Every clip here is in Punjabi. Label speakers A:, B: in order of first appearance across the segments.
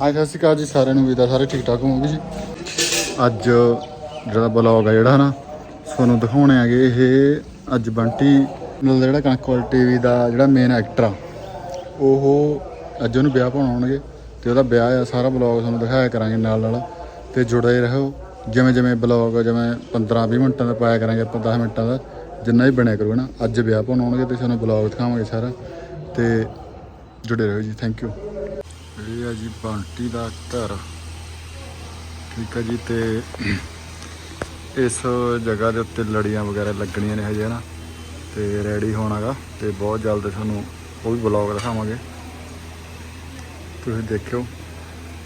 A: ਹਾਂ ਸਤਿ ਸ਼੍ਰੀ ਅਕਾਲ ਜੀ, ਸਾਰਿਆਂ ਨੂੰ ਉਮੀਦ ਆ ਸਾਰੇ ਠੀਕ ਠਾਕ ਹੋਵੋਗੇ ਜੀ। ਅੱਜ ਜਿਹੜਾ ਬਲੌਗ ਆ ਜਿਹੜਾ ਨਾ ਤੁਹਾਨੂੰ ਦਿਖਾਉਣੇ ਆਗੇ ਇਹ ਅੱਜ ਬੰਟੀ ਮਤਲਬ ਜਿਹੜਾ ਕਣਕ ਕਣਕਵਲ ਟੀਵੀ ਦਾ ਜਿਹੜਾ ਮੇਨ ਐਕਟਰ ਆ, ਉਹ ਅੱਜ ਉਹਨੂੰ ਵਿਆਹ ਪਾਉਣ ਆਉਣਗੇ ਤੇ ਉਹਦਾ ਵਿਆਹ ਆ, ਸਾਰਾ ਬਲੌਗ ਤੁਹਾਨੂੰ ਦਿਖਾਇਆ ਕਰਾਂਗੇ ਨਾਲ ਨਾਲ ਤੇ ਜੁੜੇ ਰਹੋ। ਜਿਵੇਂ ਜਿਵੇਂ ਬਲੌਗ ਜਿਵੇਂ 15 20 ਮਿੰਟਾਂ ਦਾ ਪਾਇਆ ਕਰਾਂਗੇ ਆਪਾਂ 10 ਮਿੰਟਾਂ ਦਾ, ਜਿੰਨਾ ਹੀ ਬਣਿਆ ਕਰੂਗਾ ਨਾ, ਅੱਜ ਵਿਆਹ ਪਾਉਣ ਆਉਣਗੇ ਤੇ ਤੁਹਾਨੂੰ ਬਲੌਗ ਦਿਖਾਵਾਂਗੇ ਸਾਰਾ ਤੇ ਜੁੜੇ ਰਹੋ ਜੀ ਥੈਂਕ ਯੂ ਇਹ ਆ ਜੀ ਬੰਟੀ ਦਾ ਘਰ। ਠੀਕ ਆ ਜੀ, ਤੇ ਇਸ ਜਗ੍ਹਾ ਦੇ ਉੱਤੇ ਲੜੀਆਂ ਵਗੈਰਾ ਲੱਗਣੀਆਂ ਨੇ ਹਜੇ ਨਾ ਤੇ ਰੈਡੀ ਹੋਣਾਗਾ ਤੇ ਬਹੁਤ ਜਲਦ ਤੁਹਾਨੂੰ ਉਹ ਵੀ ਬਲੌਗ ਦਿਖਾਵਾਂਗੇ। ਤੁਸੀਂ ਦੇਖਿਓ।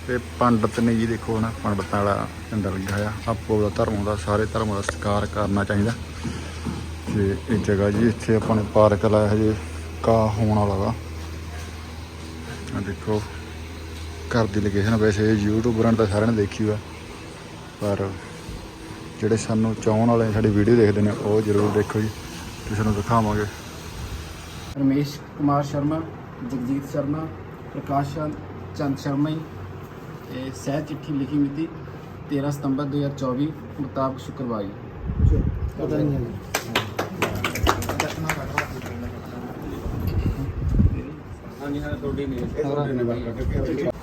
A: ਤੇ ਪੰਡਤ ਨੇ ਜੀ ਦੇਖੋ ਨਾ ਪੰਡਤਾਂ ਵਾਲਾ ਝੰਡਾ ਲੱਗਾ ਆ ਆਪੋ ਦਾ ਧਰਮ ਦਾ, ਸਾਰੇ ਧਰਮ ਦਾ ਸਤਿਕਾਰ ਕਰਨਾ ਚਾਹੀਦਾ। ਤੇ ਇਹ ਜਗ੍ਹਾ ਜੀ, ਇੱਥੇ ਆਪਾਂ ਨੇ ਪਾਰਕ ਲਾਇਆ ਹਜੇ ਕਾ ਹੋਣ ਵਾਲਾ ਵਾ। ਦੇਖੋ। ਘਰ ਦੀ ਲੋਕੇਸ਼ਨ ਵੈਸੇ ਯੂਟਿਊਬਰਾਂ ਤਾਂ ਸਾਰਿਆਂ ਨੇ ਦੇਖੀ ਹੋਆ ਪਰ ਜਿਹੜੇ ਸਾਨੂੰ ਚਾਹਣ ਵਾਲੇ ਸਾਡੀ ਵੀਡੀਓ ਦੇਖਦੇ ਨੇ ਉਹ ਜ਼ਰੂਰ ਦੇਖੋ ਜੀ। ਤੁਸੀਂ ਸਾਨੂੰ ਦਿਖਾਵਾਂਗੇ।
B: ਰਮੇਸ਼ ਕੁਮਾਰ ਸ਼ਰਮਾ ਜਗਜੀਤ ਸ਼ਰਮਾ ਪ੍ਰਕਾਸ਼ ਚੰਦ ਸ਼ਰਮਾ ਜੀ। ਇਹ ਸਹਿ ਚਿੱਠੀ ਲਿਖੀ ਮਿਤੀ 13 ਸਤੰਬਰ 2024 ਮੁਤਾਬਕ ਸ਼ੁੱਕਰਵਾਰ ਜੀ। ਪਤਾ ਹਾਂ। ਤੁਹਾਡੀ ਨਹੀਂ ਤੁਹਾਡੀ ਨਹੀਂ ਕਰਕੇ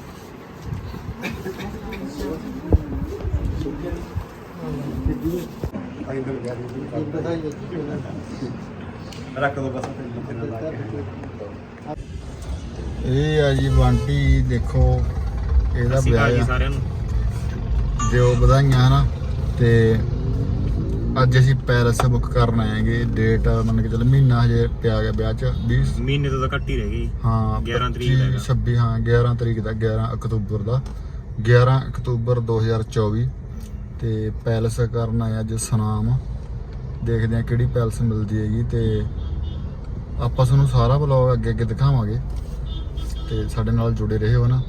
A: ਇਹ ਆ ਜੀ ਬੰਟੀ ਦੇਖੋ ਇਹਦਾ ਵਿਆਹ ਆ
C: ਸਾਰਿਆਂ ਨੂੰ।
A: ਦਿਓ ਵਧਾਈਆਂ ਹਨਾ ਤੇ ਅੱਜ ਅਸੀਂ ਪੈਲਸ ਬੁੱਕ ਕਰਨ ਆਏਗੇ। ਡੇਟ ਮੰਨ ਕੇ ਚੱਲ ਮਹੀਨਾ ਹਜੇ ਪਿਆ ਗਿਆ ਵਿਆਹ ਚ 20
C: ਮਹੀਨੇ ਤੋਂ ਤਾਂ ਘੱਟ ਹੀ ਰਹਿ ਗਈ।
A: ਹਾਂ
C: 11 ਤਰੀਕ
A: 25,
C: ਦਾ ਹੈਗਾ।
A: 26 ਹਾਂ 11 ਤਰੀਕ ਦਾ 11 ਅਕਤੂਬਰ ਦਾ। 11 ਅਕਤੂਬਰ 2024 ਤੇ ਪੈਲਸ ਕਰਨ ਆਏ ਅੱਜ ਸੁਨਾਮ। ਦੇਖਦੇ ਆ ਕਿਹੜੀ ਪੈਲਸ ਮਿਲਦੀ ਹੈਗੀ ਤੇ ਆਪਾਂ ਤੁਹਾਨੂੰ ਸਾਰਾ ਬਲੌਗ ਅੱਗੇ ਅੱਗੇ ਦਿਖਾਵਾਂਗੇ। ਤੇ ਸਾਡੇ ਨਾਲ ਜੁੜੇ ਰਹੋ ਨਾ।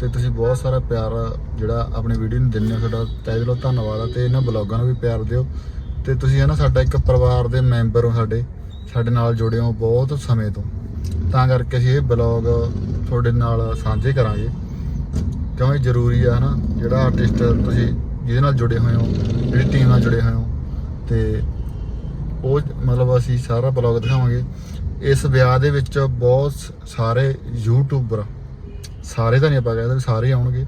A: ਤੇ ਤੁਸੀਂ ਬਹੁਤ ਸਾਰਾ ਪਿਆਰ ਜਿਹੜਾ ਆਪਣੀ ਵੀਡੀਓ ਨੂੰ ਦਿੰਦੇ ਹੋ ਤੁਹਾਡਾ ਤਹਿ ਦਿਲੋਂ ਧੰਨਵਾਦ ਆ ਤੇ ਇਹਨਾਂ ਬਲੌਗਾਂ ਨੂੰ ਵੀ ਪਿਆਰ ਦਿਓ। ਤੇ ਤੁਸੀਂ ਹੈ ਨਾ ਸਾਡਾ ਇੱਕ ਪਰਿਵਾਰ ਦੇ ਮੈਂਬਰ ਹੋ ਸਾਡੇ ਸਾਡੇ ਨਾਲ ਜੁੜੇ ਹੋ ਬਹੁਤ ਸਮੇਂ ਤੋਂ। ਤਾਂ ਕਰਕੇ ਅਸੀਂ ਇਹ ਬਲੌਗ ਤੁਹਾਡੇ ਨਾਲ ਸਾਂਝੇ ਕਰਾਂਗੇ। ਕਿਉਂਕਿ ਜ਼ਰੂਰੀ ਆ ਹਨਾ ਜਿਹੜਾ ਆਰਟਿਸਟ ਤੁਸੀਂ ਜਿਹਦੇ ਨਾਲ ਜੁੜੇ ਹੋਏ ਹੋ ਜਿਹੜੀ ਟੀਮ ਨਾਲ ਜੁੜੇ ਹੋਏ ਹੋ। ਤੇ ਉਹ ਮਤਲਬ ਅਸੀਂ ਸਾਰਾ ਬਲੌਗ ਦਿਖਾਵਾਂਗੇ। ਇਸ ਵਿਆਹ ਦੇ ਵਿੱਚ ਬਹੁਤ ਸਾਰੇ ਯੂਟਿਊਬਰ ਸਾਰੇ ਤਾਂ ਨਹੀਂ ਆਪਾਂ ਕਹਿੰਦੇ ਸਾਰੇ ਆਉਣਗੇ।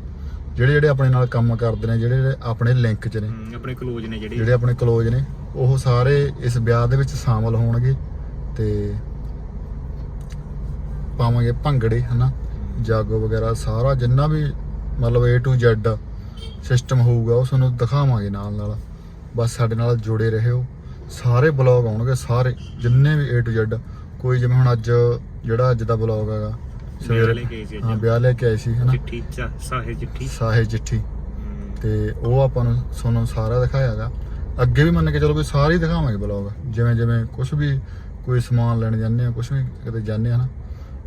A: ਜਿਹੜੇ ਜਿਹੜੇ ਆਪਣੇ ਨਾਲ ਕੰਮ ਕਰਦੇ ਨੇ ਜਿਹੜੇ ਜਿਹੜੇ ਆਪਣੇ ਲਿੰਕ 'ਚ ਨੇ।
C: ਆਪਣੇ ਕਲੋਜ ਨੇ ਜਿਹੜੇ।
A: ਜਿਹੜੇ ਆਪਣੇ ਕਲੋਜ ਨੇ ਉਹ ਸਾਰੇ ਇਸ ਵਿਆਹ ਦੇ ਵਿੱਚ ਸ਼ਾਮਲ ਹੋਣਗੇ। ਤੇ ਪਾਵਾਂਗੇ ਭੰਗੜੇ ਹਨਾ? ਜਾਗੋ ਵਗੈਰਾ ਸਾਰਾ ਜਿੰਨਾ ਵੀ ਮਤਲਬ A to Z ਸਿਸਟਮ ਹੋਊਗਾ ਉਹ ਤੁਹਾਨੂੰ ਦਿਖਾਵਾਂਗੇ ਨਾਲ ਨਾਲ। ਬਸ ਸਾਡੇ ਨਾਲ ਜੁੜੇ ਰਹਿਓ ਸਾਰੇ ਬਲੌਗ ਆਉਣਗੇ ਸਾਰੇ ਜਿੰਨੇ ਵੀ A to Z ਕੋਈ ਜਿਵੇਂ ਹੁਣ ਅੱਜ ਜਿਹੜਾ ਅੱਜ ਦਾ ਬਲੌਗ ਹੈਗਾ
C: ਵਿਆਹ ਲੈ ਕੇ ਆਏ ਸੀ ਅੱਜ।
A: ਹਾਂ ਵਿਆਹ ਲੈ ਕੇ ਆਏ ਸੀ ਹਨਾ?
C: ਚਿੱਠੀ ਚਾ ਸਾਹੇ ਚਿੱਠੀ।
A: ਸਾਹੇ ਚਿੱਠੀ। ਤੇ ਉਹ ਆਪਾਂ ਨੂੰ ਤੁਹਾਨੂੰ ਸਾਰਾ ਦਿਖਾਇਆਗਾ ਅੱਗੇ ਵੀ ਮੰਨ ਕੇ ਚਲੋ ਕੋਈ ਸਾਰੇ ਹੀ ਦਿਖਾਵਾਂਗੇ ਬਲੌਗ। ਜਿਵੇਂ ਜਿਵੇਂ ਕੁਝ ਵੀ ਕੋਈ ਸਮਾਨ ਲੈਣ ਜਾਂਦੇ ਆ ਕੁਝ ਵੀ ਕਿਤੇ ਜਾਂਦੇ ਆ ਨਾ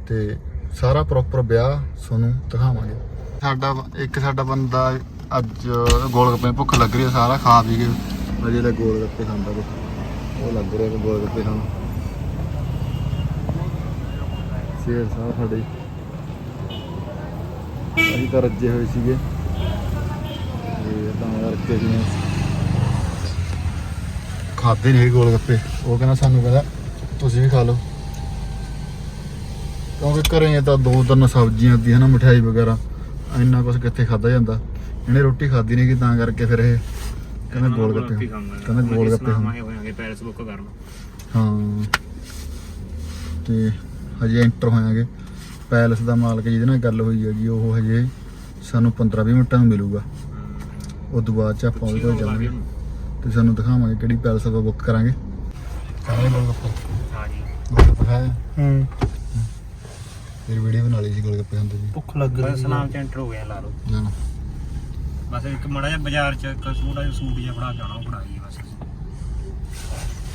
A: ਤੇ ਸਾਰਾ ਪ੍ਰੋਪਰ ਵਿਆਹ ਤੁਹਾਨੂੰ ਦਿਖਾਵਾਂਗੇ। ਸਾਡਾ ਇੱਕ ਸਾਡਾ ਬੰਦਾ ਅੱਜ ਗੋਲ ਗੱਪੇ ਭੁੱਖ ਲੱਗ ਰਹੀ ਹੈ, ਸਾਰਾ ਖਾ ਪੀ ਕੇ। ਅਜੇ ਲੈ ਗੋਲ ਗੱਪੇ ਖਾਂਦਾ ਕੁਛ। ਉਹ ਲੱਗ ਰਿਹਾ ਕਿ ਗੋਲ ਗੱਪੇ ਖਾਣ। ਸ਼ੇਰ ਸਾਹਿਬ ਸਾਡੇ। ਅਸੀਂ ਤਾਂ ਰੱਜੇ ਹੋਏ ਸੀਗੇ। ਤੇ ਤਾਂ ਕਰਕੇ ਜੀ ਖਾਦੇ ਨਹੀਂ ਗੋਲ ਗੱਪੇ। ਉਹ ਕਹਿੰਦਾ ਸਾਨੂੰ ਕਹਿੰਦਾ, ਤੁਸੀਂ ਵੀ ਖਾ ਲਓ। ਕਿਉਂਕਿ ਘਰੇ ਤਾਂ ਦੋ ਤਿੰਨ ਸਬਜ਼ੀਆਂ ਦੀ ਹਨਾ ਮਠਿਆਈ ਵਗੈਰਾ। ਇੰਨਾ ਕੁਝ ਕਿੱਥੇ ਖਾਦਾ ਜਾਂਦਾ। ਇਹਨੇ ਰੋਟੀ ਖਾਦੀ ਨਹੀਂ ਕਿ ਤਾਂ ਕਰਕੇ ਫਿਰ ਇਹ ਕਹਿੰਦਾ ਗੋਲ ਗੱਪੇ। ਕਹਿੰਦਾ ਗੋਲ ਗੱਪੇ
C: ਆਏ ਹੋਵਾਂਗੇ ਪੈਲਸ ਬੁੱਕ ਕਰਨ
A: ਹਾਂ। ਤੇ ਹਜੇ ਐਂਟਰ ਹੋਇਆਗੇ। ਪੈਲਸ ਦਾ ਮਾਲਕ ਜਿਹਦੇ ਨਾਲ ਗੱਲ ਹੋਈ ਹੈਗੀ ਉਹ ਹਜੇ ਸਾਨੂੰ 15-20 ਮਿੰਟਾਂ ਨੂੰ ਮਿਲੂਗਾ। ਉਸ ਤੋਂ ਬਾਅਦ ਚ ਆਪਾਂ ਉਹਦੇ ਕੋਲ ਜਾਵਾਂਗੇ। ਤੇ ਸਾਨੂੰ ਦਿਖਾਵਾਂਗੇ ਕਿਹੜੀ ਪੈਲਸ ਆਪਾਂ ਬੁੱਕ ਕਰਾਂਗੇ। ਕਰਾਂਗੇ ਗੋਲਗੱਪੇ
C: ਹਾਂ ਜੀ।
A: ਗੋਲਗੱਪੇ ਖਾਏ?
B: ਹੂੰ।
A: ਫਿਰ ਵੀਡੀਓ ਬਣਾ ਲਈ ਸੀ ਗੋਲਗੱਪੇ ਖਾਂਦੇ ਜੀ
B: ਭੁੱਖ ਲੱਗ
C: ਬਸ ਸੁਨਾਮ ਚ ਐਂਟਰ ਹੋ ਗਿਆ ਲਾ ਲਓ।
A: ਜਾਣਾ
C: ਬਸ ਇੱਕ ਮੜਾ ਜਿਹਾ ਬਾਜ਼ਾਰ ਚ ਇੱਕ ਛੋਟਾ ਜਿਹਾ ਸੂਟ ਜਿਹਾ ਫੜਾ ਜਾਣਾ ਉਹ ਫੜਾਈਏ ਬਸ।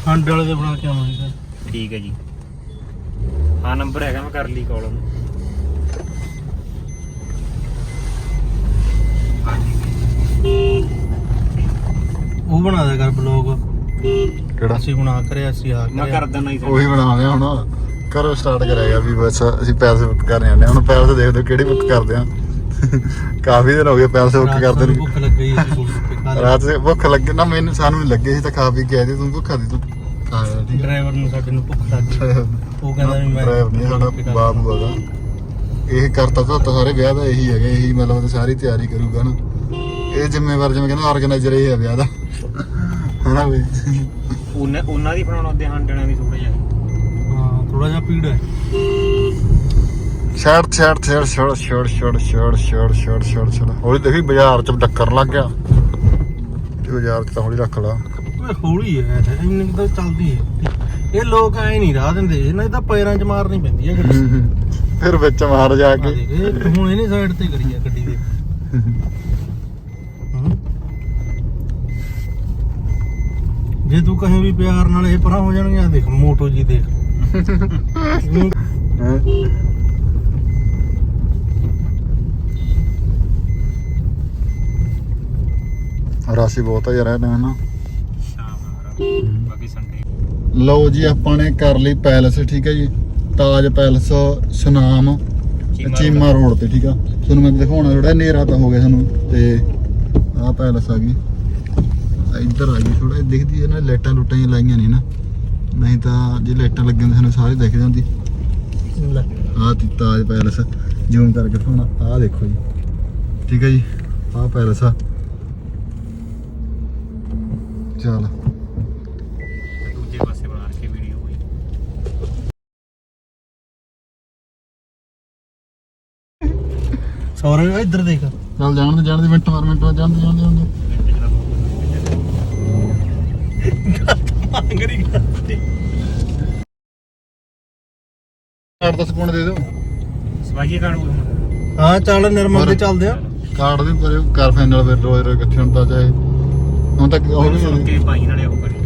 B: ਹੰਡ ਵਾਲੇ ਦੇ ਬਣਾ ਕੇ ਆਵਾਂਗੇ ਸਰ।
C: ਠੀਕ ਹੈ ਜੀ। ਹਾਂ ਨੰਬਰ ਹੈਗਾ ਮੈਂ ਕਰ ਲਈ ਕਾਲ ਉਹਨੂੰ।
B: ਉਹ ਬਣਾ ਦਿਆ ਕਰ ਬਲੌਗ
A: ਕਿਹੜਾ?
B: ਅਸੀਂ ਹੁਣ ਆ ਕਰਿਆ ਅਸੀਂ ਆ
C: ਮੈਂ ਕਰ ਦਿੰਦਾ ਹੀ
A: ਉਹੀ ਬਣਾ ਲਿਆ ਹੁਣ। ਕਰੋ ਸਟਾਰਟ ਕਰਾਂਗਾ ਵੀ ਬਸ ਅਸੀਂ ਪੈਸੇ ਬੁੱਕ ਕਰਨੇ ਆਨੇ ਹੁਣ ਪੈਸੇ ਦੇਖਦੇ ਕਿਹੜੀ ਬੁੱਕ ਕਰਦੇ ਆ ਕਾਫੀ ਦਿਨ ਹੋ ਗਏ ਪੈਲਸ ਬੁੱਕ ਕਰਦੇ ਨੂੰ।
D: ਭੁੱਖ ਲੱਗ ਗਈ
A: ਰਾਤ ਦੇ ਭੁੱਖ ਲੱਗੇ ਨਾ ਮੈਨੂੰ ਸਾਨੂੰ ਲੱਗੇ ਸੀ ਤਾਂ ਖਾ ਪੀ ਕੇ ਆਏ ਸੀ, ਤੂੰ ਭੁੱਖਾ ਦੀ ਤੂੰ ਖਾਇਆ ਠੀਕ ਹੈ
D: ਡਰਾਈਵਰ ਨੂੰ ਸਾਡੇ ਨੂੰ ਭੁੱਖ ਲੱਗ ਗਈ। ਉਹ ਕਹਿੰਦਾ ਵੀ ਮੈਂ
A: ਡਰਾਈਵਰ ਨਹੀਂ ਸਾਡਾ
D: ਗੋਲਗੱਪੇ ਖਾ
A: ਬਾਬੂ। ਹੈਗਾ ਇਹ ਕਰਤਾ ਤਾਂ ਸਾਰੇ ਵਿਆਹ ਦਾ ਇਹੀ ਹੈਗਾ ਇਹੀ ਮਤਲਬ ਸਾਰੀ ਤਿਆਰੀ ਕਰੂਗਾ ਨਾ। ਇਹ ਜ਼ਿੰਮੇਵਾਰ ਜਿਵੇਂ ਕਹਿੰਦਾ ਆਰਗੇਨਾਈਜ਼ਰ ਇਹ ਹੈ ਵਿਆਹ ਦਾ। ਹਨਾ ਵੀ?
C: ਉਹਨਾਂ ਉਹਨਾਂ ਦੀ ਬਣਾਉਣਾ ਉਹਦੇ ਹਾਂਡਣਾ ਦੀ ਥੋੜਾ ਜਿਹਾ
D: ਹਾਂ ਥੋੜਾ ਜਿਹਾ ਪੀੜ ਹੈ।
A: ਛੜ ਛੜ ਛੜ ਛੜ ਛੜ ਛੜ ਛੜ ਛੜ ਛੜ ਛੜ ਛੜ ਹੌਲੀ ਦੇਖੀ ਬਾਜ਼ਾਰ ਚ ਟੱਕਰ ਲੱਗ ਗਿਆ ਤੇ ਬਾਜ਼ਾਰ ਚ ਤਾਂ ਹੌਲੀ ਰੱਖ ਲਾ
D: ਓਏ ਹੌਲੀ ਹੈ ਇੰਨੀ ਤਾਂ ਚੱਲਦੀ ਹੈ ਇਹ ਲੋਕ ਐ ਨਹੀਂ ਰਾਹ ਦਿੰਦੇ ਇਹਨਾਂ ਤਾਂ ਪੈਰਾਂ 'ਚ ਮਾਰਨੀ ਪੈਂਦੀ ਗੱਡੀ
A: ਫਿਰ ਵਿੱਚ ਮਾਰ ਜਾ ਕੇ
D: ਹੁਣ ਇਹਨੇ ਸਾਈਡ ਤੇ ਕਰੀ ਆ ਗੱਡੀ ਦੇ। ਜੇ ਤੂੰ ਕਹੇ ਵੀ ਪਿਆਰ ਨਾਲ ਇਹ ਪਰਾਂ ਹੋ ਜਾਣਗੇ ਆ ਦੇਖ ਮੋਟੋ ਜੀ ਦੇਖ ਹੂੰ।
A: ਰਾਸ਼ੀ ਬਹੁਤ ਆ ਯਾਰ ਇਹ ਨਾ ਨਾ?
C: ਸ਼ਾਮ ਬਾਕੀ ਸੰਡੇ।
A: ਲਓ ਜੀ ਆਪਾਂ ਨੇ ਕਰ ਲਈ ਪੈਲਸ ਠੀਕ ਹੈ ਜੀ? Taj palace Sunam Cheema road. ਤੇ ਠੀਕ ਆ? ਤੁਹਾਨੂੰ ਮੈਂ ਦਿਖਾਉਣਾ ਥੋੜਾ ਹਨੇਰਾ ਤਾਂ ਹੋ ਗਿਆ ਤੁਹਾਨੂੰ ਤੇ ਆਹ ਪੈਲਸ ਆ ਗਈ। ਇੱਧਰ ਆ ਗਈ ਥੋੜਾ ਦਿਖਦੀ ਹੈ ਨਾ ਲਾਈਟਾਂ ਲੁੱਟਾਂ ਹੀ ਲਾਈਆਂ ਨਹੀਂ ਨਾ? ਨਹੀਂ ਤਾਂ ਜੇ ਲਾਈਟਾਂ ਲੱਗੀਆਂ ਤਾਂ ਸਾਨੂੰ ਸਾਰੇ ਦਿਖ ਜਾਂਦੀ। ਆਹ ਤੀ ਤਾਜ ਪੈਲਸ ਜ਼ੂਮ ਕਰਕੇ ਦਿਖਾਉਣਾ ਆਹ ਦੇਖੋ ਜੀ। ਠੀਕ ਹੈ ਜੀ ਆਹ ਪੈਲਸ ਆ। ਚੱਲ।
C: ਦੂਜੇ ਪਾਸੇ ਬਣਾ ਕੇ ਵੀਡੀਓ ਹੋਈ
D: ਸੌਰੇ ਇੱਧਰ ਦੇਖ।
A: ਚੱਲ ਜਾਣ ਦੇ ਜਾਣ ਦੇ ਮਿੰਟ ਮਾਰ ਮਿੰਟ ਮਾਰ ਜਾਣ ਦੇ ਜਾਣ ਦੇ ਜਾਣ ਦੇ।
D: ਮੰਗਰੀ ਕਰਦੀ
A: ਕਾਰਡ ਦਾ ਸਕੂਨ ਦੇ ਦਿਓ।
C: ਸਵਾਈਏ ਕਾਣ
D: ਹਾਂ ਚੱਲ ਨਿਰਮਲ ਤੇ ਚੱਲਦੇ ਆ।
A: ਕਾਰਡ ਦੇ ਪਰ ਕਰ ਫਾਈਨਲ ਫਿਰ ਰੋਜ਼ ਰੋਜ਼ ਇਕੱਠੇ ਹੁੰਦਾ ਚਾਹੇ। ま
C: た俺も。俺も。